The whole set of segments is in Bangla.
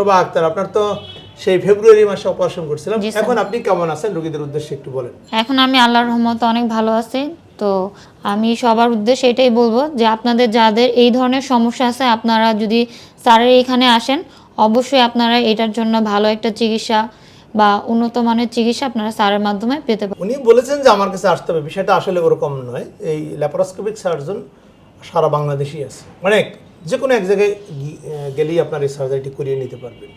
শোভা আক্তার আপনার তো সেই ফেব্রুয়ারি মাসে অপারেশন করছিলাম। এখন আপনি কেমন আছেন? রোগীদের উদ্দেশ্যে একটু বলেন। এখন আমি আল্লাহর রহমতে অনেক ভালো আছি। তো আমি সবার উদ্দেশ্যে এটাই বলব যে আপনাদের যাদের এই ধরনের সমস্যা আছে আপনারা যদি স্যারের এখানে আসেন অবশ্যই আপনারা এটার জন্য ভালো একটা চিকিৎসা বা উন্নত মানের চিকিৎসা আপনারা স্যারের মাধ্যমে পেতে পারেন। উনি বলেছেন যে আমার কাছে আসতে হবে। বিষয়টা আসলে ওরকম নয়। এই ল্যাপারোস্কোপিক সার্জন সারা বাংলাদেশেই আছে। অনেক যে কোনো এক জায়গায় গেলেই আপনার এই সার্জারিটি করিয়ে নিতে পারবেন।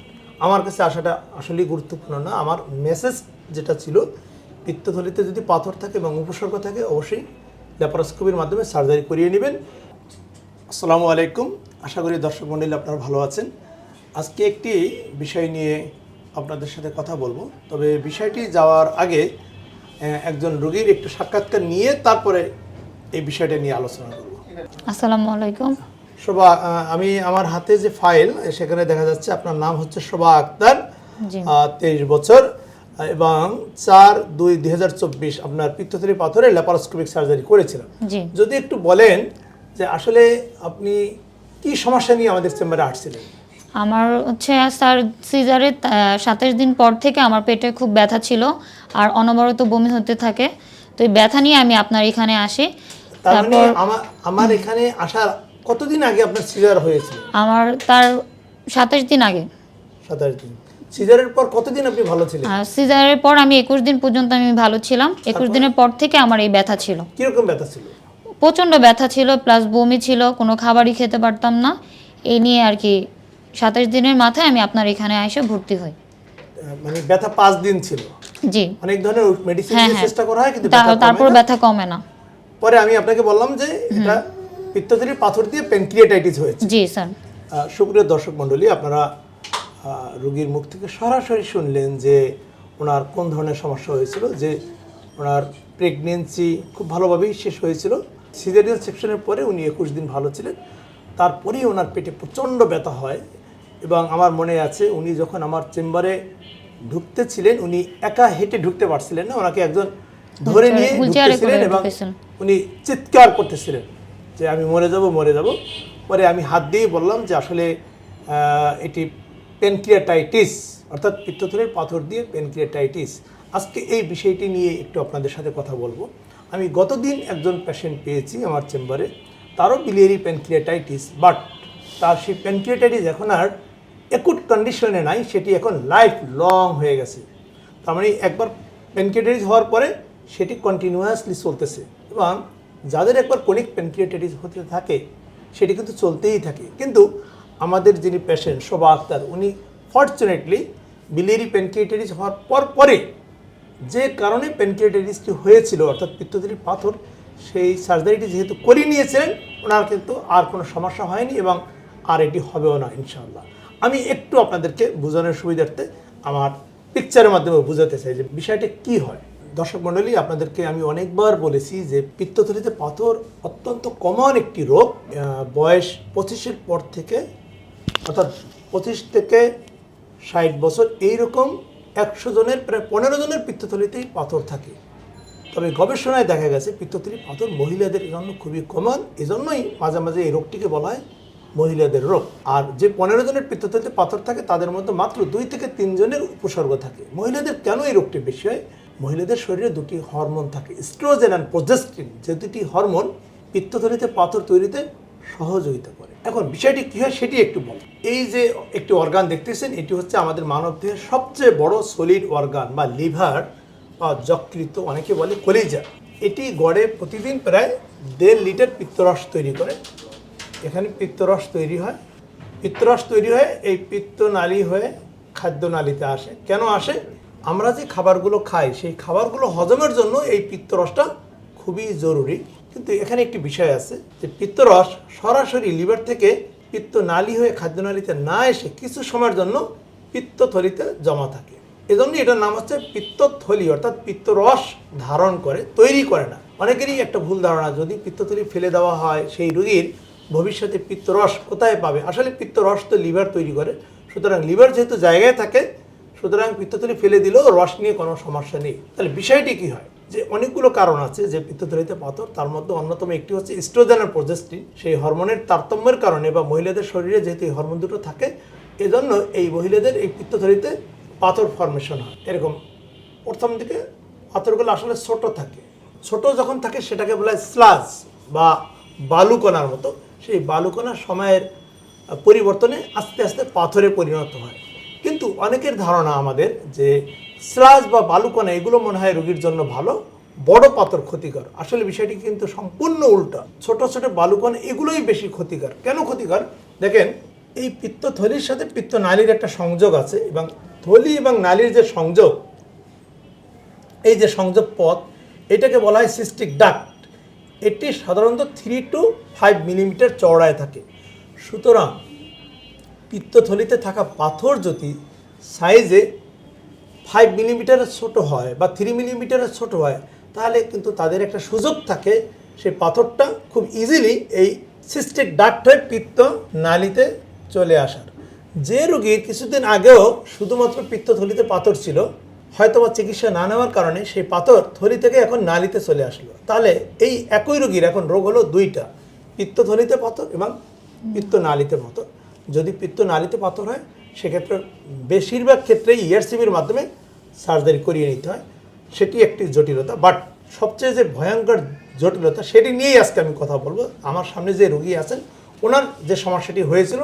আমার কাছে আসাটা আসলেই গুরুত্বপূর্ণ না। আমার মেসেজ যেটা ছিল, পিত্তথলিতে যদি পাথর থাকে এবং উপসর্গ থাকে, অবশ্যই ল্যাপারোস্কোপির মাধ্যমে সার্জারি করিয়ে নেবেন। আসসালামু আলাইকুম। আশা করি দর্শক মণ্ডলী আপনারা ভালো আছেন। আজকে একটি বিষয় নিয়ে আপনাদের সাথে কথা বলব। তবে বিষয়টি যাওয়ার আগে একজন রোগীর একটু সাক্ষাৎকার নিয়ে তারপরে এই বিষয়টা নিয়ে আলোচনা করব। আসসালামু আলাইকুম। শোভা আমি আমার হাতে যে ফাইল সেখানে দেখা যাচ্ছে আপনার নাম হচ্ছে শোভা আক্তার তেইশ বছর এবং চার দুই দুই হাজার চব্বিশ আপনার পিত্তথলি পাথরে ল্যাপারোস্কোপিক সার্জারি করেছিলাম। যদি একটু বলেন যে আসলে আপনি কি সমস্যা নিয়ে আমাদের চেম্বারে আসছিলেন? আমার হচ্ছে স্যার সিজারের সাতাশ দিন পর থেকে আমার পেটে খুব ব্যথা ছিল আর অনবরত বমি হতে থাকে। তো এই ব্যথা নিয়ে আমি আপনার এখানে আসি। মানে তারপর আমার আমার এখানে আসার কতদিন আগে আপনার সিজার হয়েছিল? আমার তার সাতাশ দিন আগে। সাতাশ দিন। সিজারের পর কতদিন আপনি ভালো ছিলেন? সিজারের পর আমি একুশ দিন পর্যন্ত আমি ভালো ছিলাম। একুশ দিনের পর থেকে আমার এই ব্যথা ছিল। কীরকম ব্যথা ছিল? প্রচণ্ড ব্যথা ছিল প্লাস বমি ছিল কোনো খাবারই খেতে পারতাম না। এই নিয়ে আর কি সাতাশ দিনের মাথায় আমি আপনার এখানে এসে ভর্তি হই। মানে ব্যথা পাঁচ দিন ছিল। জি। অনেক ধরনের মেডিসিন হ্যাঁ, হ্যাঁ। চেষ্টা করা হয় কিন্তু তারপর ব্যথা কমে না। পরে আমি আপনাকে বললাম যে এটা পিত্তথলির পাথর দিয়ে প্যানক্রিয়াটাইটিস হয়েছে। জি স্যার। সুপ্রিয় দর্শক মণ্ডলী আপনারা রোগীর মুখ থেকে সরাসরি শুনলেন যে ওনার কোন ধরনের সমস্যা হয়েছিল যে ওনার প্রেগনেন্সি খুব ভালোভাবেই শেষ হয়েছিল। সিজারিয়ান সেকশনের পরে উনি একুশ দিন ভালো ছিলেন। তারপরেই ওনার পেটে প্রচণ্ড ব্যথা হয় এবং আমার মনে আছে উনি যখন আমার চেম্বারে ঢুকতে ছিলেন উনি একা হেঁটে ঢুকতে পারছিলেন না। ওনাকে একজন ধরে নিয়ে ঢুকতেছিলেন এবং উনি চিৎকার করতেছিলেন। যে আমি মরে যাব মরে যাব। পরে আমি হাত দিয়ে বললাম যে আসলে এটি পেনক্রিয়াটাইটিস অর্থাৎ পিত্তথলির পাথর দিয়ে পেনক্রিয়াটাইটিস আজকে এই বিষয়টি নিয়ে একটু আপনাদের সাথে কথা বলব। আমি গতদিন একজন পেশেন্ট পেয়েছি আমার চেম্বারে। তারও বিলিয়ারি পেনক্রিয়াটাইটিস বাট তার সেই পেনক্রিয়াটাইটিস এখন আর একুট কন্ডিশনে নাই, সেটি এখন লাইফ লং হয়ে গেছে। তার মানে একবার পেনক্রিয়াটাইটিস হওয়ার পরে সেটি কন্টিনিউয়াসলি চলতেছে। এবং যাদের একবার কনিক পেনক্রিয়াটাইটিস হতে থাকে, সেটি কিন্তু চলতেই থাকে। কিন্তু আমাদের যিনি পেশেন্ট শোভা আক্তার, উনি ফর্চুনেটলি বিলিয়ারি পেনক্রিয়াটাইটিস হওয়ার পর পরে যে কারণে পেনক্রিয়াটাইটিসটি হয়েছিল, অর্থাৎ পিত্তথলির পাথর, সেই সার্জারিটি যেহেতু করিয়ে নিয়েছিলেন, ওনার কিন্তু আর কোনো সমস্যা হয়নি এবং আর এটি হবেও না, ইনশাআল্লাহ। আমি একটু আপনাদেরকে বোঝানোর সুবিধার্থে আমার পিকচারের মাধ্যমে বোঝাতে চাই যে বিষয়টা কি হয়। দর্শক মণ্ডলী, আপনাদেরকে আমি অনেকবার বলেছি যে পিত্তথলিতে পাথর অত্যন্ত কমন একটি রোগ বয়স পঁচিশের পর থেকে, অর্থাৎ পঁচিশ থেকে ষাট বছর এইরকম একশো জনের, প্রায় পনেরো জনের পিত্তথলিতেই পাথর থাকে। তবে গবেষণায় দেখা গেছে পিত্তথলি পাথর মহিলাদের জন্য খুবই কমন এজন্যই মাঝে মাঝে এই রোগটিকে বলা হয় মহিলাদের রোগ। আর যে পনেরো জনের পিত্তথলিতে পাথর থাকে, তাদের মধ্যে মাত্র দুই থেকে তিনজনের উপসর্গ থাকে। মহিলাদের কেন এই রোগটি বেশি হয়? মহিলাদের শরীরে দুটি হরমোন থাকে স্ট্রোজেন অ্যান্ড প্রোজেস্টিন যে দুটি হরমোন পিত্তথলিতে পাথর তৈরিতে সহযোগিতা করে। এখন বিষয়টি কী হয় সেটি একটু বল। এই যে একটি অর্গান দেখতেছেন, এটি হচ্ছে আমাদের মানব দেহের সবচেয়ে বড় সলিড অর্গান বা লিভার বা যকৃত অনেকে বলে কলিজা। এটি গড়ে প্রতিদিন প্রায় দেড় লিটার পিত্তরস তৈরি করে। এখানে পিত্তরস তৈরি হয়। পিত্তরস তৈরি হয়ে এই পিত্তনালী হয়ে খাদ্যনালীতে আসে। কেন আসে? আমরা যে খাবারগুলো খাই, সেই খাবারগুলো হজমের জন্য এই পিত্তরসটা খুবই জরুরি। কিন্তু এখানে একটি বিষয় আছে যে পিত্তরস সরাসরি লিভার থেকে পিত্তনালী হয়ে খাদ্যনালীতে না এসে কিছু সময়ের জন্য পিত্তথলিতে জমা থাকে। এজন্য এটার নাম হচ্ছে পিত্তথলি, অর্থাৎ পিত্তরস ধারণ করে, তৈরি করে না। অনেকেরই একটা ভুল ধারণা, যদি পিত্তথলি ফেলে দেওয়া হয়, সেই রুগীর ভবিষ্যতে পিত্তরস কোথায় পাবে? আসলে পিত্তরস তো লিভার তৈরি করে। সুতরাং লিভার যেহেতু জায়গায় থাকে সুতরাং পিত্তথলি ফেলে দিলেও রস নিয়ে কোনো সমস্যা নেই। তাহলে বিষয়টি কি হয়? যে অনেকগুলো কারণ আছে যে পিত্তথলিতে পাথর, তার মধ্যে অন্যতম একটি হচ্ছে স্ট্রোজেন আর প্রজেস্টিন। সেই হরমোনের তারতম্যের কারণে বা মহিলাদের শরীরে যেহেতু এই হরমোন দুটো থাকে, এজন্য এই মহিলাদের এই পিত্তথলিতে পাথর ফর্মেশন হয়। এরকম প্রথম দিকে পাথরগুলো আসলে ছোট থাকে। ছোট যখন থাকে সেটাকে বলা হয় স্লাজ বা বালুকণার মতো। সেই বালুকণা সময়ের পরিবর্তনে আস্তে আস্তে পাথরে পরিণত হয়। কিন্তু অনেকের ধারণা আমাদের যে স্লাজ বা বালুকণা, এগুলো মনে হয় রোগীর জন্য ভালো, বড় পাথর ক্ষতিকর। আসলে বিষয়টি কিন্তু সম্পূর্ণ উল্টা। ছোট ছোট বালুকণা, এগুলোই বেশি ক্ষতিকর। কেন ক্ষতিকর? দেখেন, এই পিত্তথলির সাথে পিত্ত নালীর একটা সংযোগ আছে এবং থলি এবং নালীর যে সংযোগ, এই যে সংযোগ পথ, এটাকে বলা হয় সিস্টিক ডাক্ট। এটি সাধারণত থ্রি টু ফাইভ মিলিমিটার চওড়ায় থাকে। সুতরাং পিত্তথলিতে থাকা পাথর যদি সাইজে ফাইভ মিলিমিটারের ছোট হয় বা থ্রি মিলিমিটারের ছোট হয়, তাহলে কিন্তু তাদের একটা সুযোগ থাকে সেই পাথরটা খুব ইজিলি এই সিস্টিক হয়ে পিত্ত নালীতে চলে আসার। যে রোগীর কিছুদিন আগেও শুধুমাত্র পিত্তথলিতে পাথর ছিল হয়তো বা চিকিৎসা না নেওয়ার কারণে সেই পাথর থলি থেকে এখন নালিতে চলে আসলো। তাহলে এই একই রোগীর এখন রোগ হলো দুইটা, পিত্তথলিতে পাথর এবং পিত্ত নালীতে পাথর। যদি পিত্ত নালীতে পাথর হয় সেক্ষেত্রে বেশিরভাগ ক্ষেত্রে ইআরসিবির মাধ্যমে সার্জারি করিয়ে নিতে হয়। সেটি একটি জটিলতা বাট সবচেয়ে যে ভয়ঙ্কর জটিলতা সেটি নিয়েই আজকে আমি কথা বলব। আমার সামনে যে রুগী আছেন, ওনার যে সমস্যাটি হয়েছিল,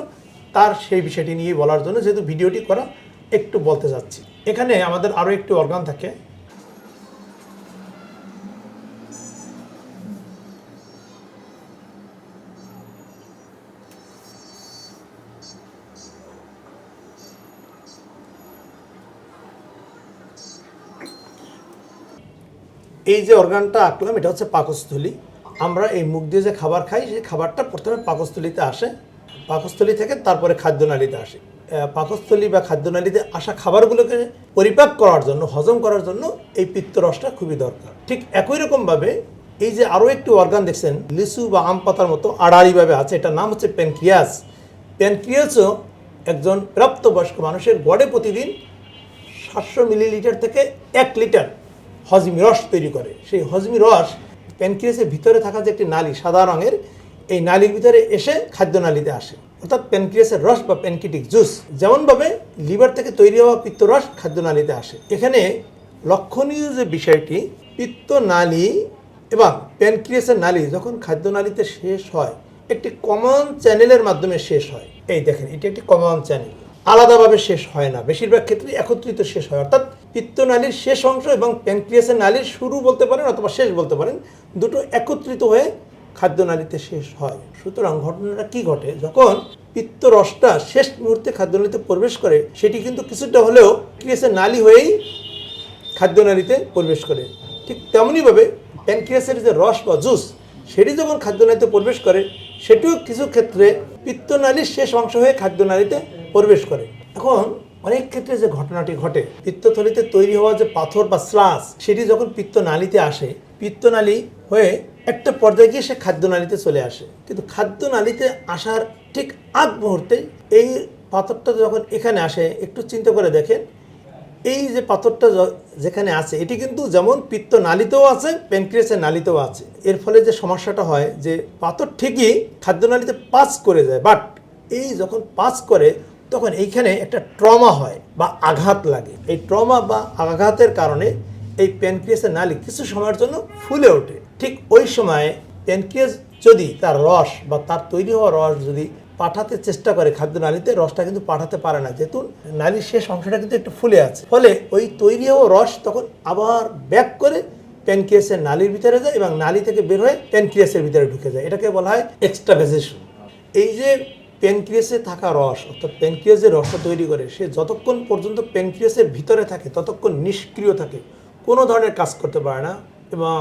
তার সেই বিষয়টি নিয়ে বলার জন্য যেহেতু ভিডিওটি করা, একটু বলতে চাচ্ছি। এখানে আমাদের আরও একটি অর্গান থাকে এই যে অর্গানটা আঁকলাম, এটা হচ্ছে পাকস্থলী। আমরা এই মুখ দিয়ে যে খাবার খাই, সেই খাবারটা প্রথমে পাকস্থলীতে আসে। পাকস্থলী থেকে তারপরে খাদ্যনালীতে আসে। পাকস্থলী বা খাদ্যনালীতে আসা খাবারগুলোকে পরিপাক করার জন্য, হজম করার জন্য এই পিত্তরসটা খুবই দরকার। ঠিক একই রকমভাবে এই যে আরও একটি অর্গান দেখছেন, লিচু বা আম পাতার মতো আড়াআড়িভাবে আছে, এটার নাম হচ্ছে প্যানক্রিয়াস। প্যানক্রিয়াসও একজন প্রাপ্তবয়স্ক মানুষের গড়ে প্রতিদিন সাতশো মিলিলিটার থেকে এক লিটার হজমি রস তৈরি করে। সেই হজমি রস প্যানক্রিয়াসের ভিতরে থাকা যে একটি নালী সাদা রঙের, এই নালীর ভিতরে এসে খাদ্য নালীতে আসে। অর্থাৎ প্যানক্রিয়াসের রস বা প্যানকিটিক জুস যেমনভাবে লিভার থেকে তৈরি হওয়া পিত্তরস খাদ্য নালীতে আসে। এখানে লক্ষণীয় যে বিষয়টি, পিত্ত নালী এবং প্যানক্রিয়াসের নালী যখন খাদ্য নালীতে শেষ হয়, একটি কমন চ্যানেলের মাধ্যমে শেষ হয়। এই দেখেন, এটি একটি কমন চ্যানেল আলাদাভাবে শেষ হয় না। বেশিরভাগ ক্ষেত্রে একত্রিত শেষ হয়। অর্থাৎ পিত্তনালীর শেষ অংশ এবং প্যানক্রিয়াসের নালীর শুরু বলতে পারেন অথবা শেষ বলতে পারেন, দুটো একত্রিত হয়ে খাদ্যনালীতে শেষ হয়। সুতরাং ঘটনাটা কি ঘটে? যখন পিত্ত রসটা শেষ মুহূর্তে খাদ্যনালীতে প্রবেশ করে, সেটি কিন্তু কিছুটা হলেও ক্রিয়াসের নালী হয়েই খাদ্যনালীতে প্রবেশ করে। ঠিক তেমনইভাবে প্যানক্রিয়াসের যে রস বা জুস, সেটি যখন খাদ্যনালীতে প্রবেশ করে, সেটিও কিছু ক্ষেত্রে পিত্তনালীর শেষ অংশ হয়ে খাদ্যনালীতে প্রবেশ করে। এখন অনেক ক্ষেত্রে যে ঘটনাটি ঘটে, পিত্তথলিতে তৈরি হওয়া যে পাথর বা স্লাস সেটি যখন পিত্তনালীতে আসে, পিত্তনালী হয়ে একটা পর্যায়ে গিয়ে সে খাদ্যনালীতে চলে আসে। কিন্তু খাদ্যনালীতে আসার ঠিক আগ মুহূর্তে এই পাথরটা যখন এখানে আসে, একটু চিন্তা করে দেখেন, এই যে পাথরটা যেখানে আছে, এটি কিন্তু যেমন পিত্ত নালীতেও আছে, প্যানক্রিয়াসের নালিতেও আছে। এর ফলে যে সমস্যাটা হয় যে পাথর ঠিকই খাদ্যনালীতে পাস করে যায়, বাট এই যখন পাস করে তখন এইখানে একটা ট্রমা হয় বা আঘাত লাগে। এই ট্রমা বা আঘাতের কারণে এই প্যানক্রিয়াসের নালি কিছু সময়ের জন্য ফুলে ওঠে। ঠিক ওই সময়ে প্যানক্রিয়াস যদি তার রস বা তার তৈরি হওয়া রস যদি পাঠাতে চেষ্টা করে খাদ্য নালীতে, রসটা কিন্তু পাঠাতে পারে না। যেহেতু নালীর শেষ অংশটা কিন্তু একটু ফুলে আছে। ফলে ওই তৈরি হওয়া রস তখন আবার ব্যাক করে প্যানক্রিয়াসের নালীর ভিতরে যায় এবং নালী থেকে বের হয়ে প্যানক্রিয়াসের ভিতরে ঢুকে যায়। এটাকে বলা হয় এক্সট্রাভেজেশন এই যে প্যানক্রিয়াসে থাকা রস অর্থাৎ প্যানক্রিয়াস যে রসটা তৈরি করে, সে যতক্ষণ পর্যন্ত প্যানক্রিয়াসের ভিতরে থাকে, ততক্ষণ নিষ্ক্রিয় থাকে, কোনো ধরনের কাজ করতে পারে না এবং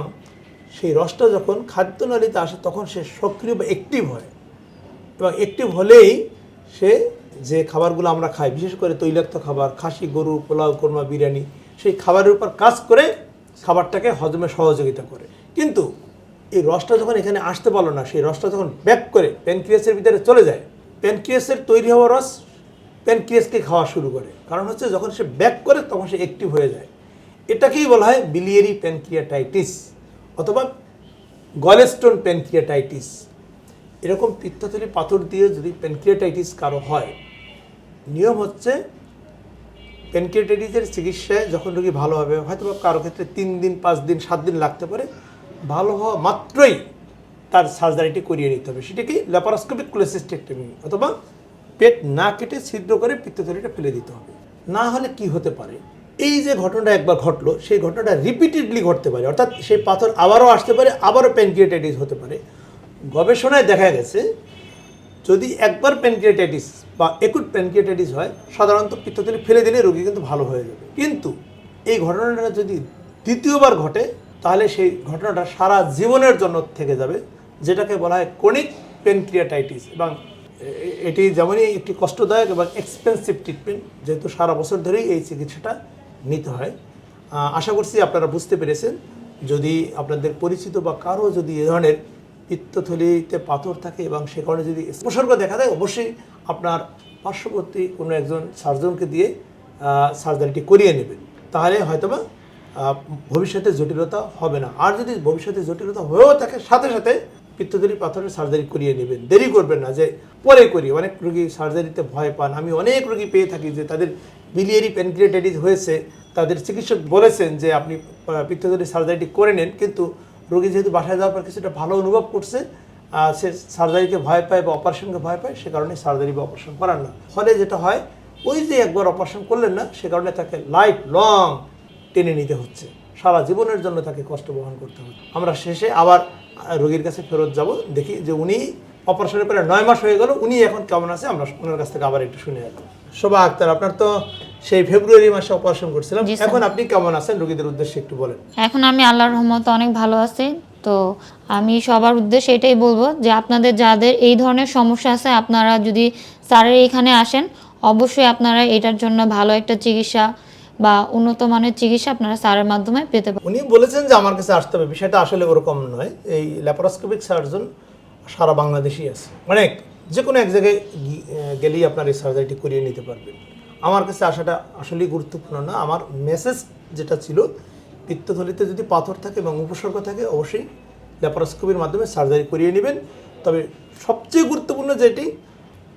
সেই রসটা যখন খাদ্যনালীতে আসে, তখন সে সক্রিয় বা অ্যাক্টিভ হয়। এবং অ্যাক্টিভ হলেই সে যে খাবারগুলো আমরা খাই, বিশেষ করে তৈলাক্ত খাবার, খাসি, গরু, পোলাও, কোরমা, বিরিয়ানি, সেই খাবারের উপর কাজ করে খাবারটাকে হজমে সহযোগিতা করে। কিন্তু এই রসটা যখন এখানে আসতে পারল না, সেই রসটা যখন ব্যাক করে, প্যানক্রিয়াসের ভিতরে চলে যায় প্যানক্রিয়াসের তৈরি হওয়া রস প্যানক্রিয়াসকে খাওয়া শুরু করে। কারণ হচ্ছে যখন সে ব্যাক করে তখন সে অ্যাক্টিভ হয়ে যায়। এটাকেই বলা হয় বিলিয়ারি প্যানক্রিয়াটাইটিস অথবা গলেস্টোন প্যানক্রিয়াটাইটিস এরকম পিত্তথলি পাথর দিয়ে যদি প্যানক্রিয়াটাইটিস কারও হয়, নিয়ম হচ্ছে প্যানক্রিয়াটাইটিসের চিকিৎসায় যখন রোগী ভালো হবে হয়তো কারও ক্ষেত্রে তিন দিন, পাঁচ দিন, সাত দিন লাগতে পারে। ভালো হওয়া মাত্রই তার সার্জারিটি করিয়ে নিতে হবে। সেটা কি ল্যাপারোস্কোপিক কোলেসিস্টেক্টমি অথবা পেট না কেটে ছিদ্র করে পিত্তথলিটা ফেলে দিতে হবে। না হলে কি হতে পারে? এই যে ঘটনাটা একবার ঘটলো, সেই ঘটনাটা রিপিটেডলি ঘটতে পারে। অর্থাৎ সেই পাথর আবারও আসতে পারে, আবারও প্যানক্রিয়াটাইটিস হতে পারে। গবেষণায় দেখা গেছে, যদি একবার প্যানক্রিয়াটাইটিস বা একুট প্যানক্রিয়াটাইটিস হয়, সাধারণত পিত্তথলি ফেলে দিলে রোগী কিন্তু ভালো হয়ে যাবে। কিন্তু এই ঘটনাটা যদি দ্বিতীয়বার ঘটে, তাহলে সেই ঘটনাটা সারা জীবনের জন্য থেকে যাবে। যেটাকে বলা হয় ক্রনিক পেনক্রিয়াটাইটিস এবং এটি যেমনই একটি কষ্টদায়ক এবং এক্সপেন্সিভ ট্রিটমেন্ট যেহেতু সারা বছর ধরেই এই চিকিৎসাটা নিতে হয়। আশা করছি আপনারা বুঝতে পেরেছেন। যদি আপনাদের পরিচিত বা কারও যদি এ ধরনের পিত্তথলিতে পাথর থাকে এবং সে কারণে যদি উপসর্গ দেখা দেয়, অবশ্যই আপনার পার্শ্ববর্তী কোনো একজন সার্জনকে দিয়ে সার্জারিটি করিয়ে নেবেন। তাহলে হয়তোবা ভবিষ্যতে জটিলতা হবে না। আর যদি ভবিষ্যতে জটিলতা হয়েও থাকে, সাথে সাথে পিত্তথলি পাথরের সার্জারি করিয়ে নেবেন। দেরি করবেন না যে পরে করি। অনেক রোগী সার্জারিতে ভয় পান। আমি অনেক রোগী পেয়ে থাকি যে তাদের বিলিয়ারি প্যানক্রিয়াটাইটিস হয়েছে। তাদের চিকিৎসক বলেছেন যে আপনি আহ, সার্জারিটি করে নেন। কিন্তু রোগী যেহেতু বাসায় যাওয়ার পর কিছুটা ভালো অনুভব করছে সে সার্জারিকে ভয় পায় বা অপারেশনকে ভয় পায় সে কারণে সার্জারি বা অপারেশন করার না। ফলে যেটা হয় ওই যে একবার অপারেশন করলেন না সে কারণে তাকে লাইফ লং টেনে নিতে হচ্ছে। সারা জীবনের জন্য তাকে কষ্ট বহন করতে হচ্ছে। আমরা শেষে আবার রোগীর কাছে ফেরত যাব দেখি যে উনি অপারেশনের পরে নয় মাস হয়ে গেল উনি এখন কেমন আছে আমরা ওনার কাছ থেকে আবার একটু শুনে রাখব শোভা আক্তার আপনার তো সেই ফেব্রুয়ারি মাসে অপারেশন করছিলাম এখন আপনি কেমন আছেন? রোগীদের উদ্দেশ্যে একটু বলেন। এখন আমি আল্লাহর রহমতে অনেক ভালো আছি তো আমি সবার উদ্দেশ্যে এটাই বলব যে আপনাদের যাদের এই ধরনের সমস্যা আছে আপনারা যদি স্যারের এখানে আসেন অবশ্যই আপনারা এটার জন্য ভালো একটা চিকিৎসা বা উন্নত মানের চিকিৎসা আপনারা স্যারের মাধ্যমে পেতে পারেন। উনি বলেছেন যে আমার কাছে আসতে হবে। বিষয়টা আসলে ওরকম নয়। এই ল্যাপারোস্কোপিক সার্জন সারা বাংলাদেশই আছে। অনেক যে কোনো এক জায়গায় গেলেই আপনার এই সার্জারিটি করিয়ে নিতে পারবেন। আমার কাছে আসাটা আসলেই গুরুত্বপূর্ণ না। আমার মেসেজ যেটা ছিল, পিত্তথলিতে যদি পাথর থাকে এবং উপসর্গ থাকে, অবশ্যই ল্যাপারোস্কোপির মাধ্যমে সার্জারি করিয়ে নেবেন। তবে সবচেয়ে গুরুত্বপূর্ণ যেটি,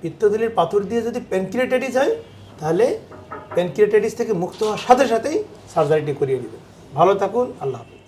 পিত্তথলির পাথর দিয়ে যদি প্যানক্রিয়াটাইটিস হয়, তাহলে প্যানক্রিয়াটাইটিস থেকে মুক্ত হওয়ার সাথে সাথেই সার্জারিটি করিয়ে দেবেন। ভালো থাকুন আল্লাহ হাফিজ।